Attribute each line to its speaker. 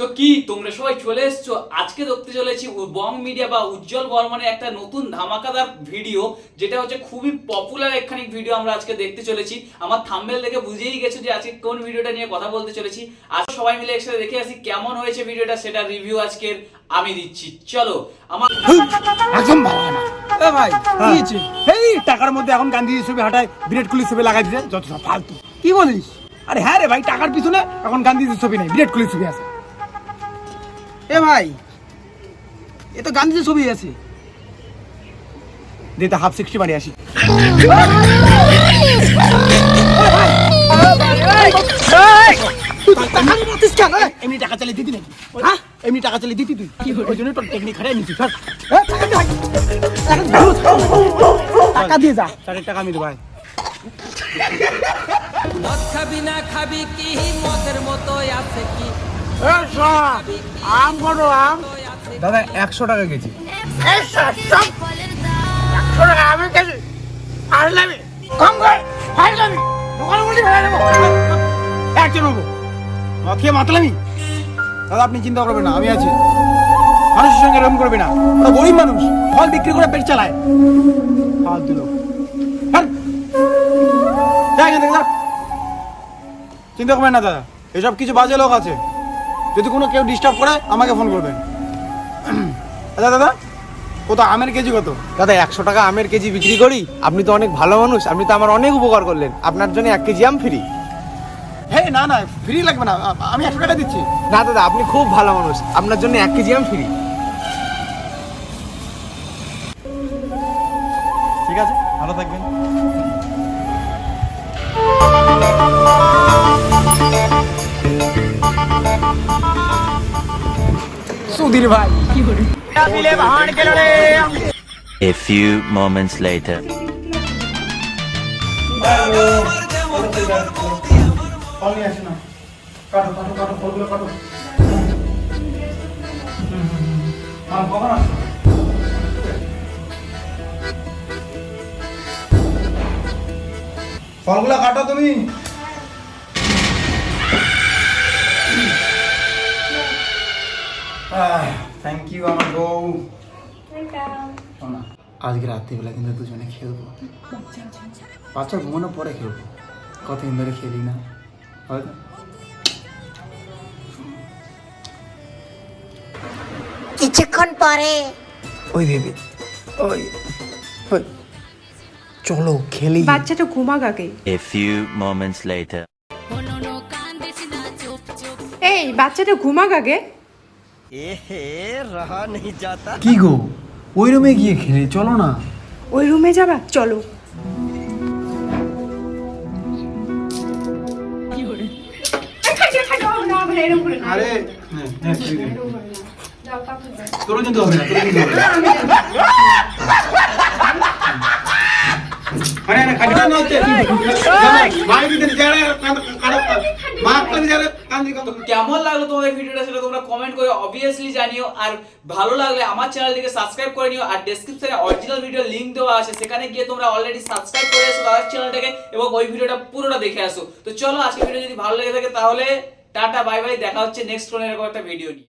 Speaker 1: তো কি তোমরা সবাই চলে এসছো? আজকে দেখতে চলেছি বং মিডিয়া বা উজ্জ্বল বর্মনের একটা নতুন ধামাকাদার ভিডিও যেটা হচ্ছে খুবই পপুলার একখানি ভিডিও আমরা আজকে দেখতে চলেছি। আমার থাম্বেল দেখে বুঝেই গেছো যে আজকে কোন ভিডিওটা নিয়ে কথা বলতে চলেছি। আজ সবাই মিলে একসাথে দেখে আসি কেমন হয়েছে ভিডিওটা সেটা রিভিউ আজকের আমি দিচ্ছি। চলো আমার
Speaker 2: একদম ভালো না। এ ভাই কি এই টাকার মধ্যে এখন গান্ধী ছবি হাঁটায় বিরাট কোহলি ছবি লাগাই দিছে যত সব ফালতু। কি বলিস? আরে হ্যাঁ রে ভাই টাকার পিছনে এখন গান্ধীজির ছবি নেই বিরাট কোহলির ছবি আছে। এ ভাই, এ তো গান্ধীজির ছবি আছে। দিতে হাফ সিক্সটি মারি আসি। এমনি টাকা চালিয়ে দিতি নাকি? হ্যাঁ? এমনি টাকা চালিয়ে দিতি তুই? ওই জন্য তোর ধর টাকা দিয়ে যা। চারের টাকা আমি ভাই
Speaker 3: মদ না খাবি, কি মদের মতো আছে
Speaker 2: আম আম। দাদা একশো টাকা কেজি। একশো টাকা আমি কেজি। আর নেবে কম করে ফাইল যাবি দোকানে বলি ফেলে দেবো একজন নেব খেয়ে মাতলামি দাদা আপনি চিন্তা করবেন না আমি আছি। মানুষের সঙ্গে এরকম করবে না। ওরা গরিব মানুষ ফল বিক্রি করে পেট চালায়। ফালতু লোক। হ্যাঁ। চিন্তা করবেন না দাদা। এসব কিছু বাজে লোক আছে। যদি কোনো কেউ ডিস্টার্ব করে আমাকে ফোন করবেন। আচ্ছা দাদা কত? আমের কেজি কত?
Speaker 4: দাদা একশো টাকা আমের কেজি বিক্রি করি। আপনি তো অনেক ভালো মানুষ আপনি তো আমার অনেক উপকার করলেন। আপনার জন্য এক কেজি আম ফ্রি
Speaker 2: হ্যাঁ না না ফ্রি লাগবে না। আমি একশো টাকা দিচ্ছি।
Speaker 4: না দাদা আপনি খুব ভালো মানুষ। আপনার জন্য এক কেজি আম ফ্রি
Speaker 2: ঠিক আছে ভালো থাকবেন। সুধীর ভাই
Speaker 5: A few moments later.
Speaker 2: ফলগুলো কাটো তুমি ইউ আমার বউ শোনা আজকে রাত্রিবেলা কিন্তু দুজনে খেলব। বাচ্চা ঘুমানোর পরে খেলব। কতদিন ধরে খেলি না? হয়তো
Speaker 6: কিছুক্ষণ পরে।
Speaker 2: ওই বেবি ওই ওই। চলো খেলি।
Speaker 7: বাচ্চাটা ঘুমাক আগে।
Speaker 5: A few moments later.
Speaker 7: এই বাচ্চাটা ঘুমাক আগে।
Speaker 2: কি গো ওই রুমে গিয়ে খেলি চলো না
Speaker 7: ওই রুমে যাবা চলো
Speaker 2: আরে তোর কিন্তু হবে না না হচ্ছে যারা
Speaker 1: কেমন লাগল তোমাদের ভিডিওটা সেটা তোমরা কমেন্ট করে অবভিয়াসলি জানিও। আর ভালো লাগলে আমার চ্যানেলটিকে সাবস্ক্রাইব করে নিও। আর ডেসক্রিপশনে অরিজিনাল ভিডিও লিংক দেওয়া আছে। সেখানে গিয়ে তোমরা অলরেডি সাবস্ক্রাইব করে আসো দাদার চ্যানেলটাকে এবং ওই ভিডিওটা পুরোটা দেখে আসো। তো চলো আজকে ভিডিও যদি ভালো লেগে থাকে তাহলে টাটা বাই বাই দেখা হচ্ছে নেক্সট কোনো এরকম একটা ভিডিও নিয়ে।